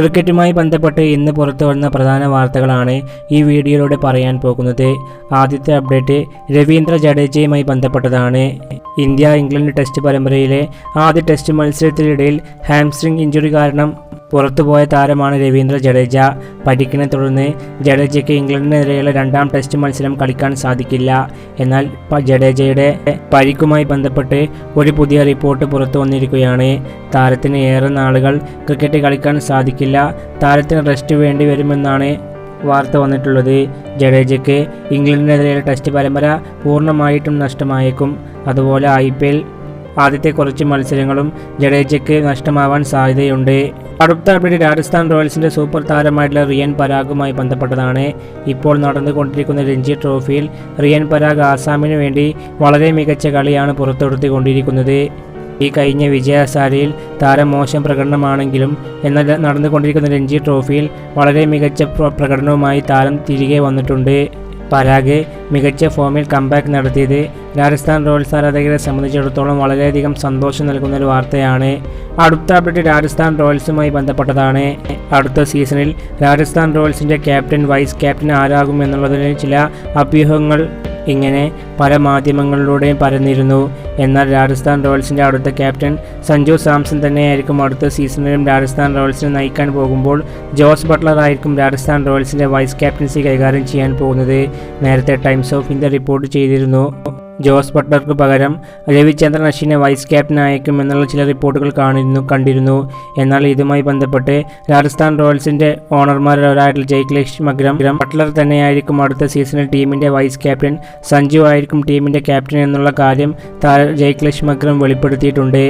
ക്രിക്കറ്റുമായി ബന്ധപ്പെട്ട് ഇന്ന് പുറത്തു വന്ന പ്രധാന വാർത്തകളാണ് ഈ വീഡിയോയിലൂടെ പറയാൻ പോകുന്നത്. ആദ്യത്തെ അപ്ഡേറ്റ് രവീന്ദ്ര ജഡേജയുമായി ബന്ധപ്പെട്ടതാണ്. ഇന്ത്യ ഇംഗ്ലണ്ട് ടെസ്റ്റ് പരമ്പരയിലെ ആദ്യ ടെസ്റ്റ് മത്സരത്തിനിടയിൽ ഹാംസ്ട്രിങ് ഇഞ്ചുറി കാരണം പുറത്തുപോയ താരമാണ് രവീന്ദ്ര ജഡേജ. പരിക്കിനെ തുടർന്ന് ജഡേജയ്ക്ക് ഇംഗ്ലണ്ടിനെതിരെയുള്ള രണ്ടാം ടെസ്റ്റ് മത്സരം കളിക്കാൻ സാധിക്കില്ല. എന്നാൽ ജഡേജയുടെ പരിക്കുമായി ബന്ധപ്പെട്ട് ഒരു പുതിയ റിപ്പോർട്ട് പുറത്തു വന്നിരിക്കുകയാണ്. താരത്തിന് ഏറെ നാളുകൾ ക്രിക്കറ്റ് കളിക്കാൻ സാധിക്കില്ല. താരത്തിന് റെസ്റ്റ് വേണ്ടി വരുമെന്നാണ് വാർത്ത വന്നിട്ടുള്ളത്. ജഡേജയ്ക്ക് ഇംഗ്ലണ്ടിനെതിരെയുള്ള ടെസ്റ്റ് പരമ്പര പൂർണമായിട്ടും നഷ്ടമായേക്കും. അതുപോലെ ഐ ആദ്യത്തെ കുറച്ച് മത്സരങ്ങളും ജഡേജയ്ക്ക് നഷ്ടമാവാൻ സാധ്യതയുണ്ട്. അടുത്ത അപ്ഡേറ്റ് രാജസ്ഥാൻ റോയൽസിന്റെ സൂപ്പർ താരമായിട്ടുള്ള റിയൻ പരാഗുമായി ബന്ധപ്പെട്ടതാണ്. ഇപ്പോൾ നടന്നുകൊണ്ടിരിക്കുന്ന രഞ്ജി ട്രോഫിയിൽ റിയൻ പരാഗ് ആസാമിന് വേണ്ടി വളരെ മികച്ച കളിയാണ് പുറത്തെടുത്തുകൊണ്ടിരിക്കുന്നത്. ഈ കഴിഞ്ഞ വിജയസാരയിൽ താരം മോശം പ്രകടനമാണെങ്കിലും എന്നാൽ നടന്നുകൊണ്ടിരിക്കുന്ന രഞ്ജി ട്രോഫിയിൽ വളരെ മികച്ച പ്രകടനവുമായി താരം തിരികെ വന്നിട്ടുണ്ട്. പരാഗ് മികച്ച ഫോമിൽ കംബാക്ക് നടത്തിയത് രാജസ്ഥാൻ റോയൽസ് ആരാധകരെ സംബന്ധിച്ചിടത്തോളം വളരെയധികം സന്തോഷം നൽകുന്ന ഒരു വാർത്തയാണ്. അടുത്ത അപ്ഡേറ്റ് രാജസ്ഥാൻ റോയൽസുമായി ബന്ധപ്പെട്ടതാണ്. അടുത്ത സീസണിൽ രാജസ്ഥാൻ റോയൽസിന്റെ ക്യാപ്റ്റൻ വൈസ് ക്യാപ്റ്റൻ ആരാകും എന്നുള്ളതിന് ചില അഭ്യൂഹങ്ങൾ ഇങ്ങനെ പല മാധ്യമങ്ങളിലൂടെയും പറഞ്ഞിരുന്നു എന്നാൽ രാജസ്ഥാൻ റോയൽസിന്റെ അടുത്ത ക്യാപ്റ്റൻ സഞ്ജു സാംസൺ തന്നെയായിരിക്കും അടുത്ത സീസണിലും രാജസ്ഥാൻ റോയൽസിനെ നയിക്കാൻ പോകുമ്പോൾ ജോസ് ബട്ട്ലർ ആയിരിക്കും രാജസ്ഥാൻ റോയൽസിന്റെ വൈസ് ക്യാപ്റ്റൻസി കൈകാര്യം ചെയ്യാൻ പോകുന്നത്. നേരത്തെ ടൈംസ് ഓഫ് ഇന്ത്യ റിപ്പോർട്ട് ചെയ്തിരുന്നു. ജോസ് ബട്ട്ലർക്ക് പകരം രവിചന്ദ്രൻ അശ്വിനെ വൈസ് ക്യാപ്റ്റൻ അയക്കും എന്നുള്ള ചില റിപ്പോർട്ടുകൾ കാണിരുന്നു കണ്ടിരുന്നു. എന്നാൽ ഇതുമായി ബന്ധപ്പെട്ട് രാജസ്ഥാൻ റോയൽസിന്റെ ഓണർമാരിൽ ഒരായിട്ടുള്ള ജയ്ക്ലേഷ് മഗ്രം ബട്ട്ലർ തന്നെയായിരിക്കും അടുത്ത സീസണിൽ ടീമിന്റെ വൈസ് ക്യാപ്റ്റൻ. സഞ്ജു ആയിരിക്കും ടീമിന്റെ ക്യാപ്റ്റൻ എന്നുള്ള കാര്യം ജയ്ക്ലേഷ് മഗ്രം വെളിപ്പെടുത്തിയിട്ടുണ്ട്.